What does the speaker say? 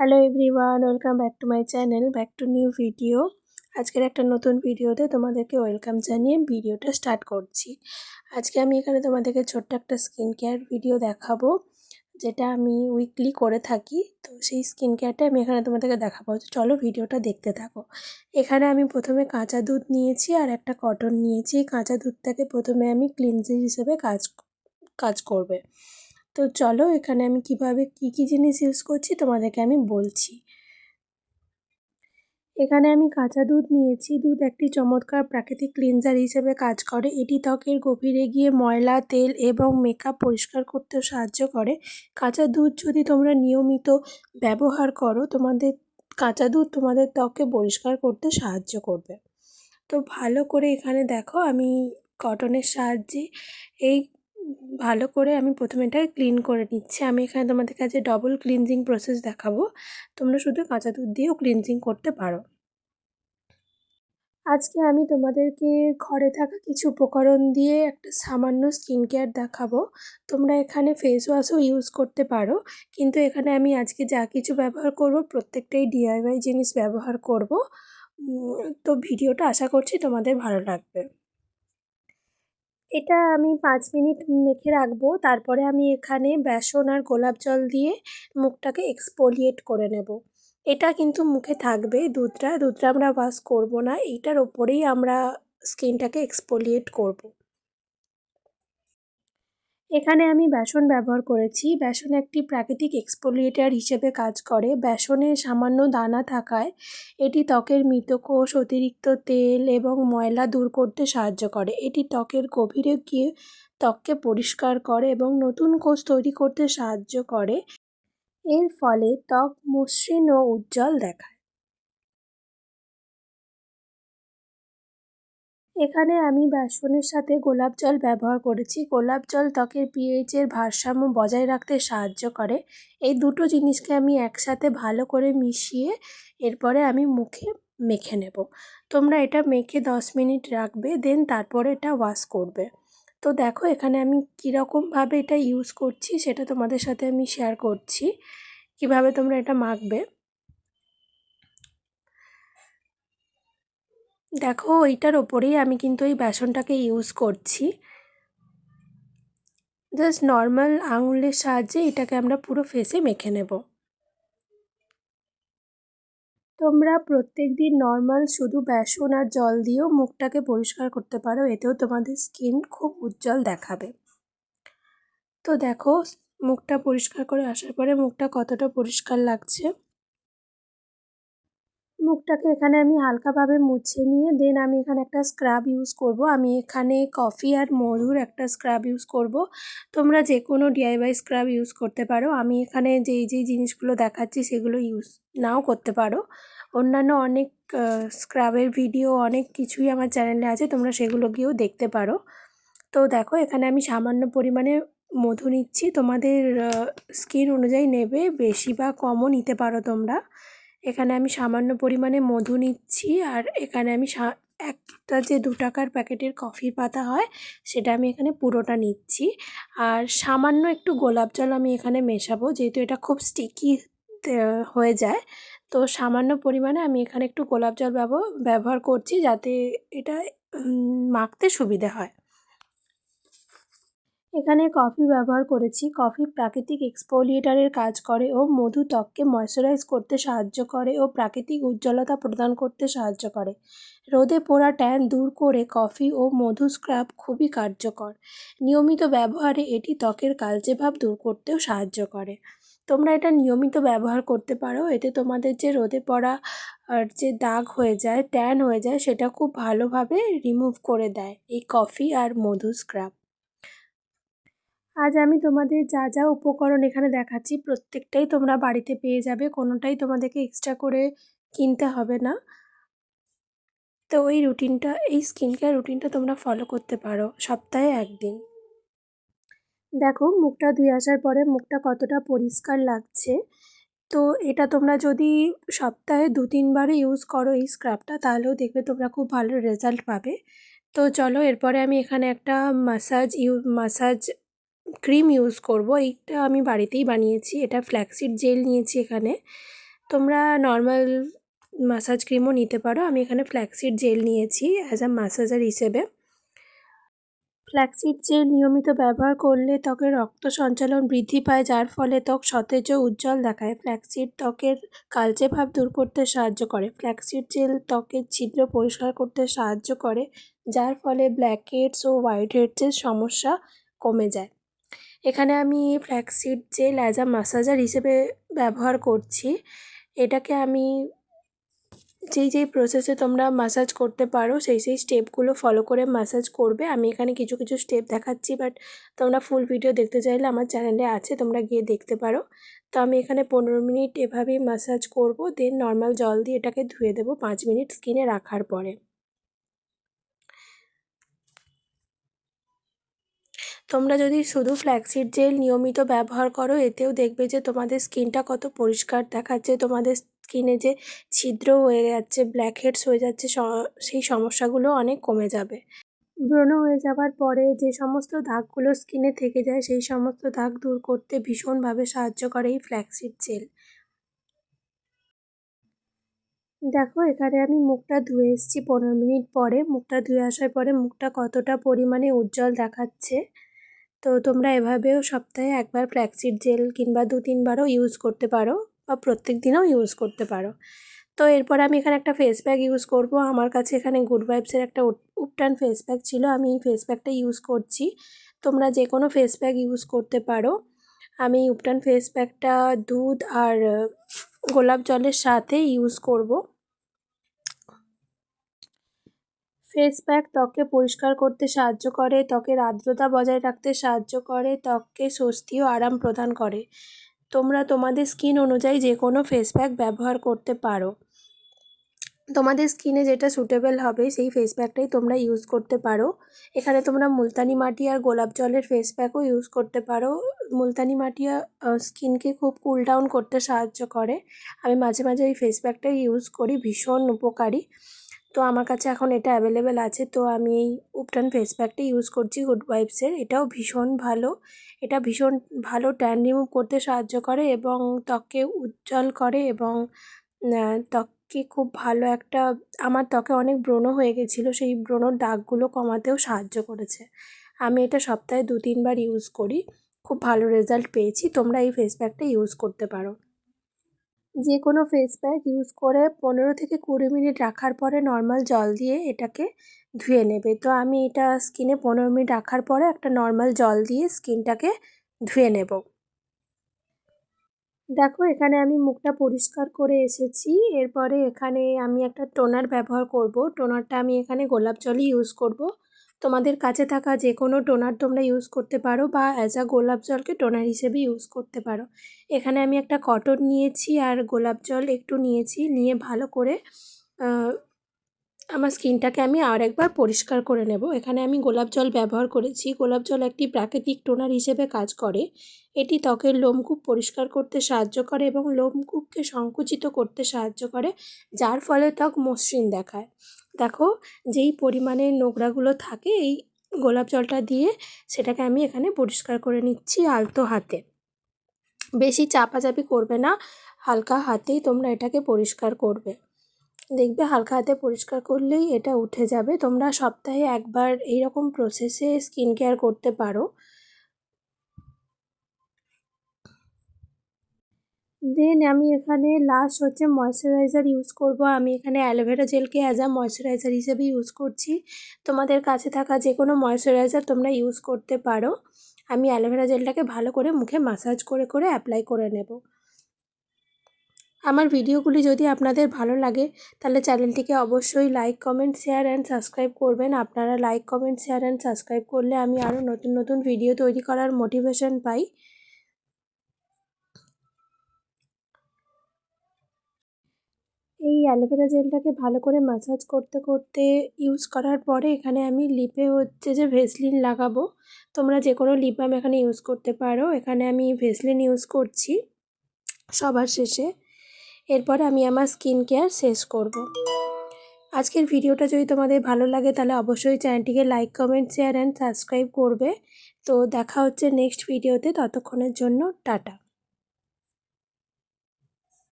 Hello everyone welcome back to my channel back to new video আজকের একটা নতুন ভিডিওতে তোমাদেরকে ওয়েলকাম জানিয়ে ভিডিওটা স্টার্ট করছি। আজকে আমি এখানে তোমাদেরকে ছোট্ট একটা স্কিন কেয়ার ভিডিও দেখাবো, যেটা আমি উইকলি করে থাকি। তো সেই স্কিন কেয়ারটা আমি এখানে তোমাদেরকে দেখাবো। চলো ভিডিওটা দেখতে থাকো। এখানে আমি প্রথমে কাঁচা দুধ নিয়েছি আর একটা কটন নিয়েছি। কাঁচা দুধটাকে প্রথমে আমি ক্লিনজিং হিসেবে কাজ কাজ করবে। তো চলো এখানে আমি কীভাবে কি কি জিনিস ইউজ করছি তোমাদেরকে আমি বলছি। এখানে আমি কাঁচা দুধ নিয়েছি। দুধ একটি চমৎকার প্রাকৃতিক ক্লিনজার হিসেবে কাজ করে। এটি ত্বকের গভীরে গিয়ে ময়লা, তেল এবং মেকআপ পরিষ্কার করতেও সাহায্য করে। কাঁচা দুধ যদি তোমরা নিয়মিত ব্যবহার করো, তোমাদের, কাঁচা দুধ তোমাদের ত্বকে পরিষ্কার করতে সাহায্য করবে। তো ভালো করে এখানে দেখো আমি কটনের সাহায্যে এই ভালো করে আমি প্রথমে এটাকে ক্লিন করে নিচ্ছি। আমি এখানে তোমাদের কাছে ডবল ক্লিনজিং প্রসেস দেখাবো। তোমরা শুধু কাঁচা দুধ দিয়েও ক্লিনজিং করতে পারো। আজকে আমি তোমাদেরকে ঘরে থাকা কিছু উপকরণ দিয়ে একটা সামান্য স্কিন কেয়ার দেখাবো। তোমরা এখানে ফেস ওয়াশও ইউজ করতে পারো। কিন্তু এখানে আমি আজকে যা কিছু ব্যবহার করব, প্রত্যেকটাই ডিআইওয়াই জিনিস ব্যবহার করব। তো ভিডিওটা আশা করছি তোমাদের ভালো লাগবে। এটা আমি পাঁচ মিনিট মেখে রাখব। তারপরে আমি এখানে বেসন আর গোলাপ জল দিয়ে মুখটাকে এক্সপোলিয়েট করে নেব। এটা কিন্তু মুখে থাকবে, দুধটা। দুধটা আমরা ওয়াশ করব না। এইটার ওপরেই আমরা স্কিনটাকে এক্সপোলিয়েট করব। এখানে আমি বেসন ব্যবহার করেছি। বেসন একটি প্রাকৃতিক এক্সপোলিয়েটার হিসেবে কাজ করে। বেসনে সামান্য দানা থাকায় এটি ত্বকের মৃতকোষ, অতিরিক্ত তেল এবং ময়লা দূর করতে সাহায্য করে। এটি ত্বকের গভীরে গিয়ে ত্বককে পরিষ্কার করে এবং নতুন কোষ তৈরি করতে সাহায্য করে। এর ফলে ত্বক মসৃণ ও উজ্জ্বল দেখায়। এখানে আমি বেসনের সাথে গোলাপ জল ব্যবহার করেছি। গোলাপ জল ত্বকের পিএইচের ভারসাম্য বজায় রাখতে সাহায্য করে। এই দুটো জিনিসকে আমি একসাথে ভালো করে মিশিয়ে এরপরে আমি মুখে মেখে নেব। তোমরা এটা মেখে দশ মিনিট রাখবে দেন তারপরে এটা ওয়াশ করবে। তো দেখো, এখানে আমি কীরকমভাবে এটা ইউজ করছি সেটা তোমাদের সাথে আমি শেয়ার করছি। কীভাবে তোমরা এটা মাখবে? দেখো ওইটার ওপরেই আমি কিন্তু এই বেসনটাকে ইউজ করছি। জাস্ট নর্মাল আঙুলের সাহায্যে এটাকে আমরা পুরো ফেসে মেখে নেব। তোমরা প্রত্যেক দিন নর্মাল শুধু বেসন আর জল দিয়েও মুখটাকে পরিষ্কার করতে পারো, এতেও তোমাদের স্কিন খুব উজ্জ্বল দেখাবে। তো দেখো, মুখটা পরিষ্কার করে আসার পরে মুখটা কতটা পরিষ্কার লাগছে। মুখটাকে এখানে আমি হালকাভাবে মুছে নিয়ে দেন আমি এখানে একটা স্ক্রাব ইউজ করব। আমি এখানে কফি আর মধুর একটা স্ক্রাব ইউজ করব। তোমরা যে কোনো ডিআইওয়াই স্ক্রাব ইউজ করতে পারো। আমি এখানে যেই যেই জিনিসগুলো দেখাচ্ছি সেগুলো ইউজ নাও করতে পারো। অন্যান্য অনেক স্ক্রাবের ভিডিও অনেক কিছুই আমার চ্যানেলে আছে। তোমরা সেগুলো গিয়েও দেখতে পারো। তো দেখো, এখানে আমি সামান্য পরিমাণে মধু নিচ্ছি। তোমাদের স্কিন অনুযায়ী নেবে, বেশি বা কমও নিতে পারো তোমরা। এখানে আমি সামান্য পরিমাণে মধু নিচ্ছি আর এখানে আমি একটা যে দু টাকার প্যাকেটের কফির পাতা হয়, সেটা আমি এখানে পুরোটা নিচ্ছি। আর সামান্য একটু গোলাপ জল আমি এখানে মেশাবো, যেহেতু এটা খুব স্টিকি হয়ে যায়। তো সামান্য পরিমাণে আমি এখানে একটু গোলাপ জল ব্যবহার করছি যাতে এটা মাখতে সুবিধে হয়। এখানে কফি ব্যবহার করেছি। কফি প্রাকৃতিক এক্সপোলিয়েটারের কাজ করে ও মধু ত্বককে ময়শ্চারাইজ করতে সাহায্য করে ও প্রাকৃতিক উজ্জ্বলতা প্রদান করতে সাহায্য করে। রোদে পোড়া ট্যান দূর করে কফি ও মধু স্ক্রাব খুবই কার্যকর। নিয়মিত ব্যবহারে এটি ত্বকের কালচে ভাব দূর করতেও সাহায্য করে। তোমরা এটা নিয়মিত ব্যবহার করতে পারো। এতে তোমাদের যে রোদে পড়া, আর যে দাগ হয়ে যায় ট্যান হয়ে যায়, সেটা খুব ভালোভাবে রিমুভ করে দেয় এই কফি আর মধু স্ক্রাব আজ আমি তোমাদের যা যা উপকরণ এখানে দেখাচ্ছি, প্রত্যেকটাই তোমরা বাড়িতে পেয়ে যাবে, কোনোটাই তোমাদেরকে এক্সট্রা করে কিনতে হবে না। তো ওই রুটিনটা, এই স্কিন কেয়ার রুটিনটা তোমরা ফলো করতে পারো, সপ্তাহে একদিন। দেখো, মুখটা ধুয়ে আসার পরে মুখটা কতটা পরিষ্কার লাগছে। তো এটা তোমরা যদি সপ্তাহে দু তিনবারে ইউজ করো এই স্ক্রাবটা তাহলেও দেখবে তোমরা খুব ভালো রেজাল্ট পাবে। তো চলো, এরপরে আমি এখানে একটা massage you massage cream use করব, এইটা আমি বাড়িতেই বানিয়েছি, এটা ফ্ল্যাক্সিড জেল নিয়েছি এখানে। তোমরা নর্মাল মাসাজ ক্রিমও নিতে পারো, আমি এখানে ফ্ল্যাক্সিড জেল নিয়েছি অ্যাজ আ মাসাজার হিসেবে। ফ্ল্যাক্সিড জেল নিয়মিত ব্যবহার করলে ত্বকের রক্ত সঞ্চালন বৃদ্ধি পায়, যার ফলে ত্বক সতেজ ও উজ্জ্বল দেখায়। ফ্ল্যাক্সিড ত্বকের কালচে ভাব দূর করতে সাহায্য করে। ফ্ল্যাক্সিড জেল ত্বকের ছিদ্র পরিষ্কার করতে সাহায্য করে, যার ফলে ব্ল্যাক হেডস ও হোয়াইট হেডসের সমস্যা কমে যায়। এখানে আমি flaxseed gel as a massager হিসেবে ব্যবহার করছি, এটাকে আমি যেই যেই প্রসেসে তোমরা মাসাজ করতে পারো, সেই সেই স্টেপগুলো ফলো করে মাসাজ করবে। আমি এখানে কিছু কিছু স্টেপ দেখাচ্ছি বাট তোমরা ফুল ভিডিও দেখতে চাইলে আমার চ্যানেলে আছে, তোমরা গিয়ে দেখতে পারো। তো আমি এখানে পনেরো মিনিট এভাবেই মাসাজ করব দেন নর্মাল জল দিয়ে এটাকে ধুয়ে দেবো পাঁচ মিনিট স্কিনে রাখার পরে। তোমরা যদি শুধু ফ্ল্যাক্সিড জেল নিয়মিত ব্যবহার করো, এতেও দেখবে যে তোমাদের স্কিনটা কত পরিষ্কার দেখাচ্ছে। তোমাদের স্কিনে যে ছিদ্র হয়ে যাচ্ছে ব্ল্যাক হেডস হয়ে যাচ্ছে সেই সমস্যাগুলো অনেক কমে যাবে। ব্রণ হয়ে যাওয়ার পরে যে সমস্ত দাগগুলো স্কিনে থেকে যায়, সেই সমস্ত দাগ দূর করতে ভীষণভাবে সাহায্য করে এই ফ্ল্যাক্সিড জেল। দেখো, এখানে আমি মুখটা ধুয়ে এসেছি পনেরো মিনিট পরে। মুখটা ধুয়ে আসার পরে মুখটা কতটা পরিমাণে উজ্জ্বল দেখাচ্ছে। তো তোমরা এভাবেও সপ্তাহে একবার ফ্ল্যাক্সিড জেল কিংবা দু তিনবারও ইউজ করতে পারো বা প্রত্যেক দিনও ইউজ করতে পারো। তো এরপর আমি এখানে একটা ফেস প্যাক ইউজ করব। আমার কাছে এখানে গুড ভাইবসের একটা উপটান ফেস প্যাক ছিল। আমি এই ফেস প্যাকটা ইউজ করছি। তোমরা যে কোনো ফেস প্যাক ইউজ করতে পারো। আমি উপটান ফেস প্যাকটা দুধ আর গোলাপ জলের সাথে ইউজ করব। ফেস প্যাক ত্বককে পরিষ্কার করতে সাহায্য করে, ত্বকের আর্দ্রতা বজায় রাখতে সাহায্য করে, ত্বককে স্বস্তি ও আরাম প্রদান করে। তোমরা তোমাদের স্কিন অনুযায়ী যে কোনো ফেস প্যাক ব্যবহার করতে পারো। তোমাদের স্কিনে যেটা সুটেবল হবে, সেই ফেস প্যাকটাই তোমরা ইউজ করতে পারো। এখানে তোমরা মুলতানি মাটি আর গোলাপ জলের ফেস প্যাকও ইউজ করতে পারো। মুলতানি মাটি স্কিনকে খুব কুল ডাউন করতে সাহায্য করে। আমি মাঝে মাঝে এই ফেস প্যাকটাই ইউজ করি, ভীষণ উপকারী। তো আমার কাছে এখন এটা অ্যাভেলেবেল আছে। তো আমি এই উপটান ফেস প্যাকটা ইউজ করছি গুড ওয়াইফসের এটাও ভীষণ ভালো। এটা ভীষণ ভালো ট্যান রিমুভ করতে সাহায্য করে এবং ত্বককে উজ্জ্বল করে এবং ত্বককে খুব ভালো একটা, আমার ত্বকে অনেক ব্রণ হয়ে গেছিল, সেই ব্রণর দাগগুলো কমাতেও সাহায্য করেছে। আমি এটা সপ্তাহে দু তিনবার ইউজ করি। খুব ভালো রেজাল্ট পেয়েছি। তোমরা এই ফেস প্যাকটা ইউজ করতে পারো। যে কোনো ফেস প্যাক ইউজ করে পনেরো থেকে কুড়ি মিনিট রাখার পরে নর্মাল জল দিয়ে এটাকে ধুয়ে নেবে। তো আমি এটা স্কিনে পনেরো মিনিট রাখার পরে একটা নর্মাল জল দিয়ে স্কিনটাকে ধুয়ে নেব। দেখো, এখানে আমি মুখটা পরিষ্কার করে এসেছি। এরপরে এখানে আমি একটা টোনার ব্যবহার করব। টোনারটা আমি এখানে গোলাপ জলই ইউজ করব। তোমাদের কাছে থাকা যে কোনো টোনার তোমরা ইউজ করতে পারো বা অ্যাজ আ গোলাপ জলকে টোনার হিসেবে ইউজ করতে পারো। এখানে আমি একটা কটন নিয়েছি আর গোলাপ জল একটু নিয়েছি, নিয়ে ভালো করে আমার স্কিনটাকে আমি আর একবার পরিষ্কার করে নেব। এখানে আমি গোলাপ জল ব্যবহার করেছি। গোলাপ জল একটি প্রাকৃতিক টোনার হিসেবে কাজ করে। এটি ত্বকের লোমকূপ পরিষ্কার করতে সাহায্য করে এবং লোমকূপকে সংকুচিত করতে সাহায্য করে, যার ফলে ত্বক মসৃণ দেখায়। দেখো, যেই পরিমাণে নোংরাগুলো থাকে, এই গোলাপ জলটা দিয়ে সেটাকে আমি এখানে পরিষ্কার করে নিচ্ছি আলতো হাতে। বেশি চাপাচাপি করবে না, হালকা হাতেই তোমরা এটাকে পরিষ্কার করবে। দেখবে হালকা হাতে পরিষ্কার করলেই এটা উঠে যাবে। তোমরা সপ্তাহে একবার এইরকম প্রসেসে স্কিন কেয়ার করতে পারো। দেন আমি এখানে লাস্ট হচ্ছে ময়শ্চারাইজার ইউজ করব। আমি এখানে অ্যালোভেরা জেলকে অ্যাজ আ ময়শ্চারাইজার হিসেবে ইউজ করছি। তোমাদের কাছে থাকা যে কোনো ময়শ্চারাইজার তোমরা ইউজ করতে পারো। আমি অ্যালোভেরা জেলটাকে ভালো করে মুখে মাসাজ করে করে অ্যাপ্লাই করে নেব। আমার ভিডিওগুলি যদি আপনাদের ভালো লাগে, তাহলে চ্যানেলটিকে অবশ্যই like comment share and subscribe করবেন। আপনারা like comment share and subscribe করলে আমি আরও নতুন নতুন ভিডিও তৈরি করার মোটিভেশন পাই। এই অ্যালোভেরা জেলটাকে ভালো করে ম্যাসাজ করতে করতে ইউজ করার পরে এখানে আমি লিপে হচ্ছে যে ভেসলিন লাগাবো। তোমরা যে কোনো লিপ বাম এখানে ইউজ করতে পারো। এখানে আমি ভেসলিন ইউজ করছি সবার শেষে। এরপরে আমি আমার স্কিন কেয়ার শেষ করব। আজকের ভিডিওটা যদি তোমাদের ভালো লাগে তাহলে অবশ্যই চ্যানেলটিকে like comment share and subscribe করবে। তো দেখা হচ্ছে নেক্সট ভিডিওতে ততক্ষণের জন্য টাটা।